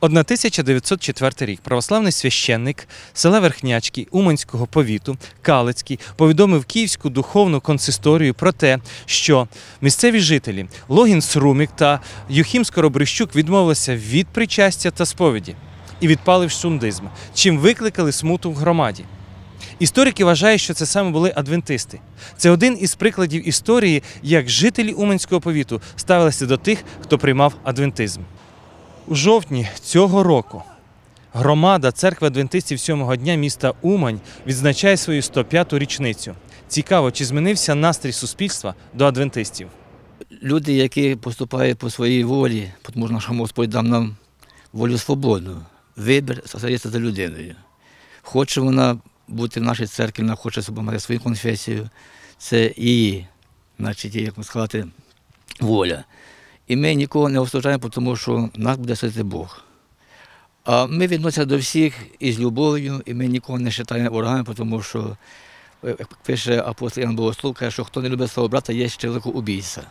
1904 рік православний священник села Верхнячки Уманського повіту Калицький повідомив Київську духовну консисторію про те, що місцеві жителі Логін Срумік та Юхім Скоробрищук відмовилися від причастя та сповіді і відпали в шундизм, чим викликали смуту в громаді. Історики вважають, що це саме були адвентисти. Це один із прикладів історії, як жителі Уманського повіту ставилися до тих, хто приймав адвентизм. У жовтні цього року громада церкви адвентистів сьомого дня міста Умань відзначає свою 105-ту річницю. Цікаво, чи змінився настрій суспільства до адвентистів. Люди, які поступають по своїй волі, тому що Господь дав нам волю свободну. Вибір залишається за людиною. Хоче вона бути в нашій церкві, вона хоче мати свою конфесію, це її, значить, як сказати, воля. І ми нікого не осуджаємо, тому що нас буде судити Бог. А ми відносимося до всіх із любов'ю, і ми нікого не вважаємо ворогами, тому що, як пише апостол Ян Богослов, каже, що хто не любить свого брата, є ще убійця.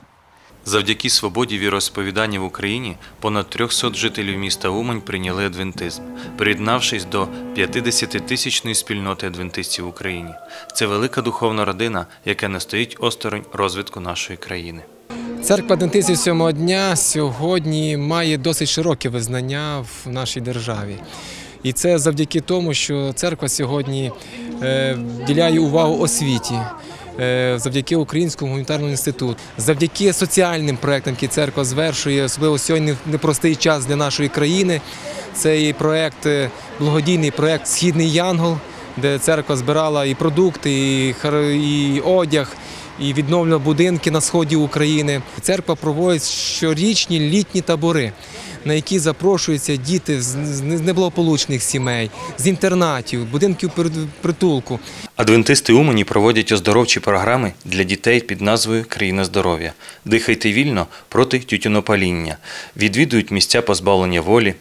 Завдяки свободі віросповідання в Україні понад 300 жителів міста Умань прийняли адвентизм, приєднавшись до 50-тисячної спільноти адвентистів в Україні. Це велика духовна родина, яка не стоїть осторонь розвитку нашої країни. Церква Адвентистів сьомого дня сьогодні має досить широке визнання в нашій державі. І це завдяки тому, що церква сьогодні е, вділяє увагу освіті, е, завдяки Українському гуманітарному інституту, завдяки соціальним проектам, які церква звершує, особливо сьогодні непростий час для нашої країни. Це і проект, е, благодійний проект Східний Янгол, де церква збирала і продукти, і одяг і відновлювала будинки на сході України. Церква проводить щорічні літні табори, на які запрошуються діти з неблагополучних сімей, з інтернатів, будинків притулку. Адвентисти Умані проводять оздоровчі програми для дітей під назвою Країна здоров'я. Дихайте вільно проти тютюнопаління. Відвідують місця позбавлення волі.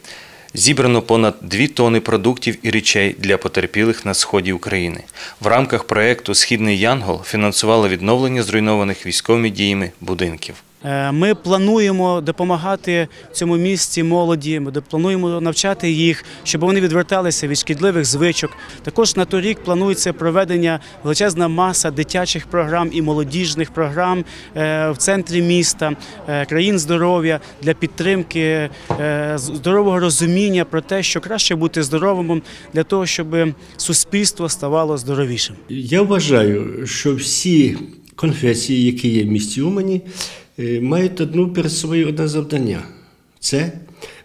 Зібрано понад 2 тони продуктів і речей для потерпілих на сході України. В рамках проєкту Східний Янгол фінансували відновлення зруйнованих військовими діями будинків. Е, Ми плануємо допомагати цьому місці молоді. Ми плануємо навчати їх, щоб вони відверталися від шкідливих звичок. Також на торік планується проведення величезна маса дитячих програм і молодіжних програм е, в центрі міста, е, країн здоров'я для підтримки здорового розуміння про те, що краще бути здоровим для того, щоб суспільство ставало здоровішим. Я вважаю, що всі конфесії, які є в місті Умані, мають одну перед собою одне завдання це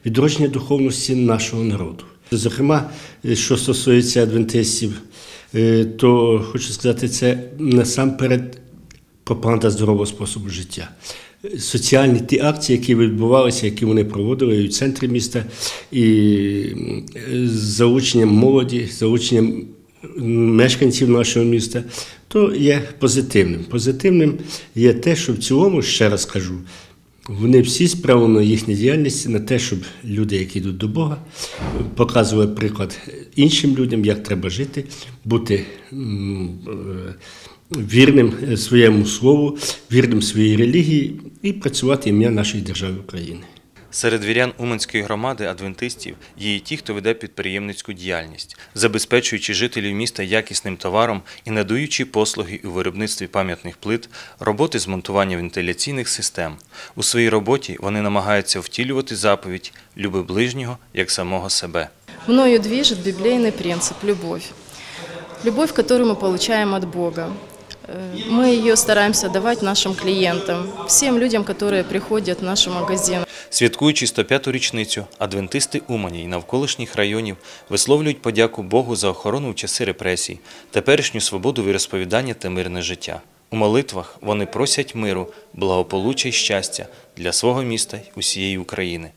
відродження духовності нашого народу. Зокрема, е, що стосується адвентистів, е, то хочу сказати, це насамперед пропаганда здорового способу життя. Соціальні ті акції, які відбувалися, які вони проводили і в центрі міста, і залученням молоді, залученням мешканців нашого міста, то є позитивним. Позитивним є те, що в цілому, ще раз кажу, вони всі спрямовано їхня діяльність на те, щоб люди, які йдуть до Бога, показували приклад іншим людям, як треба жити, бути е, вірним своєму слову, вірним своїй релігії і працювати ім'я нашої держави України. Серед вірян Уманської громади адвентистів є і ті, хто веде підприємницьку діяльність, забезпечуючи жителів міста якісним товаром і надаючи послуги у виробництві пам'ятних плит, роботи з монтування вентиляційних систем. У своїй роботі вони намагаються втілювати заповідь «Люби ближнього як самого себе». Мною движет библейный принцип – любовь. Любовь, которую мы получаем от Бога. Э, Мы ее стараемся давать нашим клиентам, всем людям, которые приходят в наш магазин. Святкуючи 105-ту річницю, адвентисти Умані і навколишніх районів висловлюють подяку Богу за охорону в часи репресій, теперішню свободу віросповідання та мирне життя. У молитвах вони просять миру, благополуччя й щастя для свого міста й усієї України.